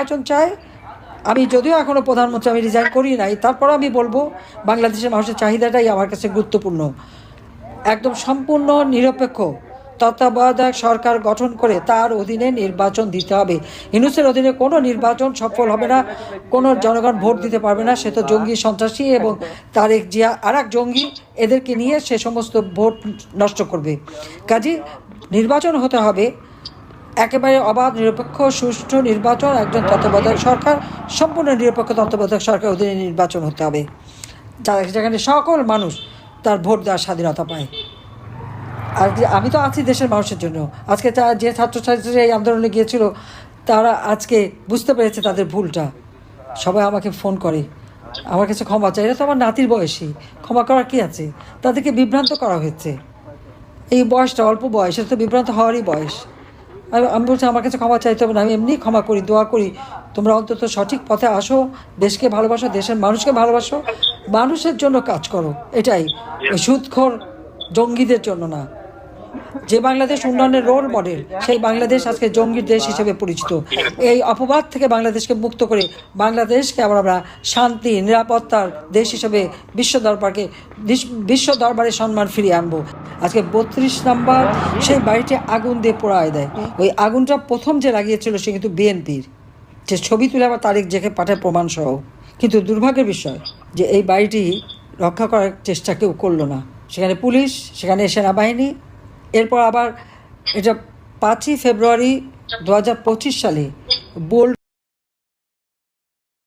নির্বাচন চায় আমি যদিও এখনও প্রধানমন্ত্রী আমি রিজাইন করি নাই, তারপর আমি বলব, বাংলাদেশের মানুষের চাহিদাটাই আমার কাছে গুরুত্বপূর্ণ। একদম সম্পূর্ণ নিরপেক্ষ, তত্ত্বাবধায়ক সরকার গঠন করে তার অধীনে নির্বাচন দিতে হবে। ইনুসের অধীনে কোনো নির্বাচন সফল হবে না, কোনো জনগণ ভোট দিতে পারবে না, সে তো জঙ্গি সন্ত্রাসী এবং তারেক জিয়া আর এক জঙ্গি, এদেরকে নিয়ে সে সমস্ত ভোট নষ্ট করবে। কাজে, নির্বাচন হতে হবে একেবারে অবাধ, নিরপেক্ষ, সুষ্ঠু নির্বাচন, একজন তত্ত্বাবধায়ক সরকার, সম্পূর্ণ নিরপেক্ষ তত্ত্বাবধায়ক সরকার অধীনে নির্বাচন হতে হবে। যা- যেখানে সকল মানুষ তার ভোট দেওয়ার স্বাধীনতা পায়। আর আমি তো আছি দেশের মানুষের জন্য। আজকে তা- যে ছাত্রছাত্রীরা এই আন্দোলনে গিয়েছিল, তারা আজকে বুঝতে পেরেছে তাদের ভুলটা। সবাই আমাকে ফোন করে। আমার কাছে ক্ষমা চাই এটা তো আমার নাতির বয়সী। ক্ষমা করার কী আছে? তাদেরকে বিভ্রান্ত করা হয়েছে। এই বয়সটা অল্প বয়স এটা তো বিভ্রান্ত হওয়ারই বয়স। আমি বলছি, আমার কাছে ক্ষমা চাইতে হবে না, আমি এমনি ক্ষমা করি, দোয়া করি। তোমরা অন্তত সঠিক পথে আসো, দেশকে ভালোবাসো, দেশের মানুষকে ভালোবাসো। মানুষের জন্য কাজ করো, এটাই। ওই জঙ্গিদের জন্য না। যে বাংলাদেশ উন্নয়নের রোল মডেল সেই বাংলাদেশ আজকে জঙ্গির দেশ হিসেবে পরিচিত। এই অপবাদ থেকে বাংলাদেশকে মুক্ত করে বাংলাদেশকে আবার আমরা শান্তি, নিরাপত্তার দেশ হিসেবে বিশ্ব দরবারকে, বিশ্ব দরবারে সম্মান ফিরিয়ে আনব। আজকে বত্রিশ নাম্বার, সেই বাড়িটি আগুন দিয়ে পোড়ায় দেয়। ওই আগুনটা প্রথম যে লাগিয়েছিল সে কিন্তু বিএনপির। যে ছবি তুলে আবার তারিখ জেকে পাঠায় প্রমাণ সহ কিন্তু দুর্ভাগ্যের বিষয় যে এই বাড়িটি রক্ষা করার চেষ্টা কেউ করল না। সেখানে পুলিশ, সেখানে সেনাবাহিনী এরপর আবার এটা পাঁচই ফেব্রুয়ারি দু হাজার পঁচিশ সালে বোল্ড